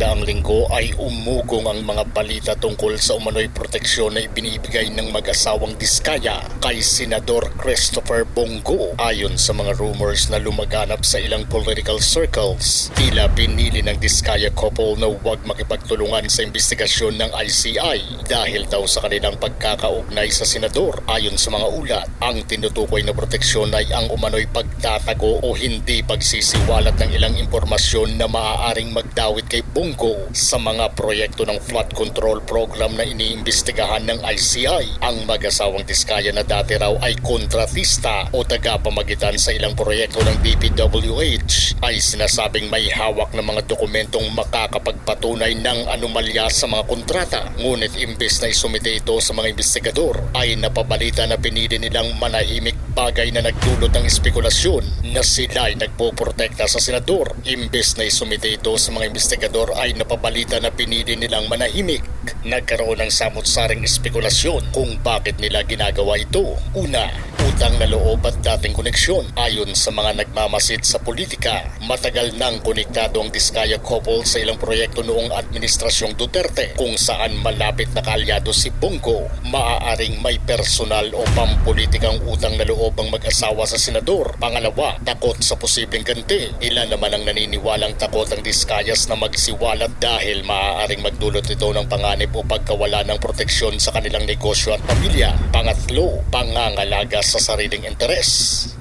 Nagdaang linggo ay umugong ang mga balita tungkol sa umano'y proteksyon na ibinibigay ng mag-asawang Diskaya kay Senador Christopher Bongo. Ayon sa mga rumors na lumaganap sa ilang political circles, tila pinili ng Diskaya couple na huwag makipagtulungan sa investigasyon ng ICI dahil daw sa kanilang pagkakaugnay sa senador. Ayon sa mga ulat, ang tinutukoy na proteksyon ay ang umano'y pagtatago o hindi pagsisiwalat ng ilang impormasyon na maaaring magdawit kay Bongo sa mga proyekto ng flood control program na iniimbestigahan ng ICI. Ang mag-asawang Diskaya na dati raw ay kontratista o tagapamagitan sa ilang proyekto ng DPWH ay sinasabing may hawak ng mga dokumentong makakapagpatunay ng anomalya sa mga kontrata. Ngunit imbes na isumite ito sa mga investigador ay napabalita na pinili nilang manahimik bagay na nagdulot ng espekulasyon na sila ay nagpoprotekta sa senador. Imbes na isumite ito sa mga investigador ay napabalita na pinili nilang manahimik. Nagkaroon ng samot-saring espekulasyon kung bakit nila ginagawa ito. Una, utang na loob at dating koneksyon. Ayon sa mga nagmamasid sa politika, matagal nang konektado ang Diskaya couple sa ilang proyekto noong administrasyong Duterte kung saan malapit na kaalyado si Bongo. Maaaring may personal o pampolitikang utang na loob ang mag-asawa sa senador. Pangalawa, takot sa posibleng ganti. Ilan naman ang naniniwalang takot ang Diskayas na magsiwalat dahil maaaring magdulot ito ng panganib o pagkawala ng proteksyon sa kanilang negosyo at pamilya. Pangatlo, pangangalaga sa sariling interes.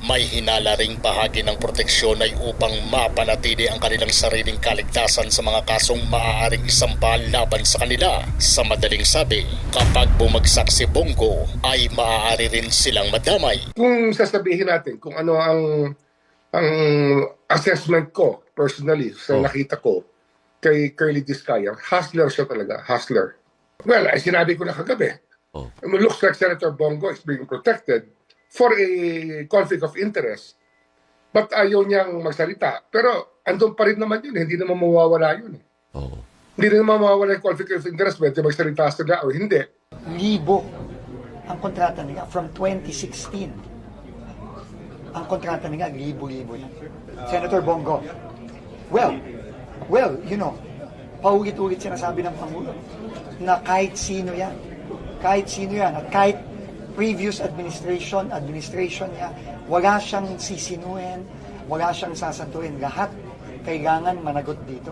May hinala ring bahagi ng proteksyon ay upang mapanatili ang kanilang sariling kaligtasan sa mga kasong maaaring isampal laban sa kanila. Sa madaling sabi, kapag bumagsak si Bongo, ay maaari rin silang madamay. kung sasabihin natin kung ano ang ang assessment ko personally sa Oh. nakita ko kay Curly Discaya, hustler siya talaga, hustler. Well, ay sinabi ko na kagabi. Oh. I mean, looks like Senator Bongo is being protected for a conflict of interest. But ayaw niyang magsalita. Pero andun pa rin naman yun. eh. Hindi naman mawawala yun. eh. Oo. Hindi rin naman mawawala yung conflict of interest whether magsalita sila o hindi. libo ang kontrata nila from 2016. Ang kontrata nila, libo-libo na. Senator Bongo. Well, well, you know, paulit-ulit sinasabi ng Pangulo na kahit sino yan, kahit sino yan, at kahit previous administration, administration niya, wala siyang sisinuin, wala siyang sasantuin. Lahat kailangan managot dito.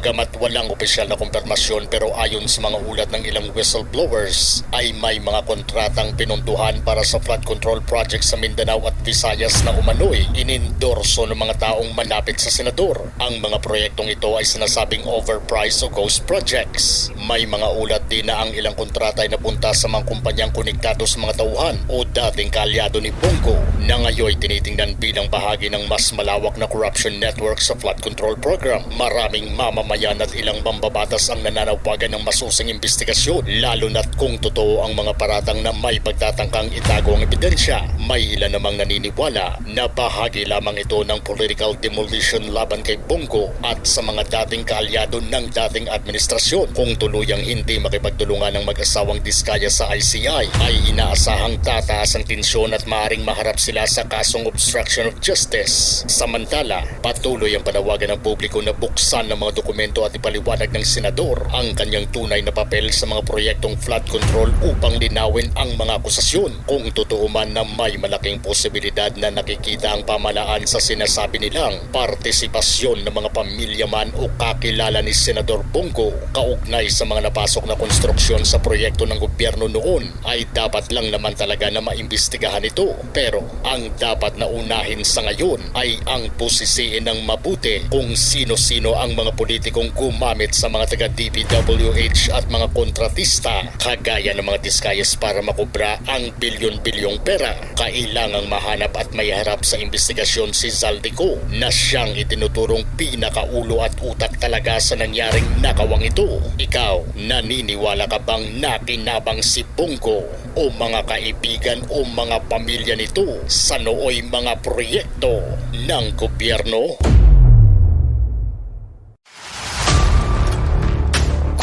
Bagamat walang opisyal na kumpirmasyon pero ayon sa mga ulat ng ilang whistleblowers ay may mga kontratang pinuntuhan para sa flood control project sa Mindanao at Visayas na umano'y inindorso ng mga taong malapit sa senador. Ang mga proyektong ito ay sinasabing overpriced o ghost projects. May mga ulat din na ang ilang kontrata ay napunta sa mga kumpanyang konektado sa mga tauhan o dating kaalyado ni Bongo na ngayon tinitingnan bilang bahagi ng mas malawak na corruption network sa flood control program. Maraming mamamayan at ilang mambabatas ang nananawagan ng masusing investigasyon lalo na't kung totoo ang mga paratang na may pagtatangkang itago ang ebidensya. May ilan namang naniniwala na bahagi lamang ito ng political demolition laban kay Bongo at sa mga dating kaalyado ng dating administrasyon. Kung tuluyang hindi makipagtulungan ng mag-asawang diskaya sa ICI ay inaasahang tataas ang tensyon at maaring maharap sila sa kasong obstruction of justice. Samantala, patuloy ang panawagan ng publiko na buksan ng mga dokumento at ipaliwanag ng senador ang kanyang tunay na papel sa mga proyektong flood control upang linawin ang mga akusasyon kung totoo man na may malaking posibilidad na nakikita ang pamalaan sa sinasabi nilang partisipasyon ng mga pamilya man o kakilala ni Senador Bongo kaugnay sa mga napasok na konstruksyon sa proyekto ng gobyerno noon ay dapat lang naman talaga na maimbestigahan ito. Pero ang dapat na unahin sa ngayon ay ang pusisiin ng mabuti kung sino-sino ang mga politikong gumamit sa mga taga DPWH at mga kontratista kagaya ng mga diskayas para makubra ang bilyon-bilyong pera. Kailangang mahanap at may harap sa investigasyon si Zaldico na siyang itinuturong pinakaulo at utak talaga sa nangyaring nakawang ito. Ikaw, naniniwala ka bang nakinabang si Bongo o mga kaibigan o mga pamilya nito sa nooy mga proyekto ng gobyerno?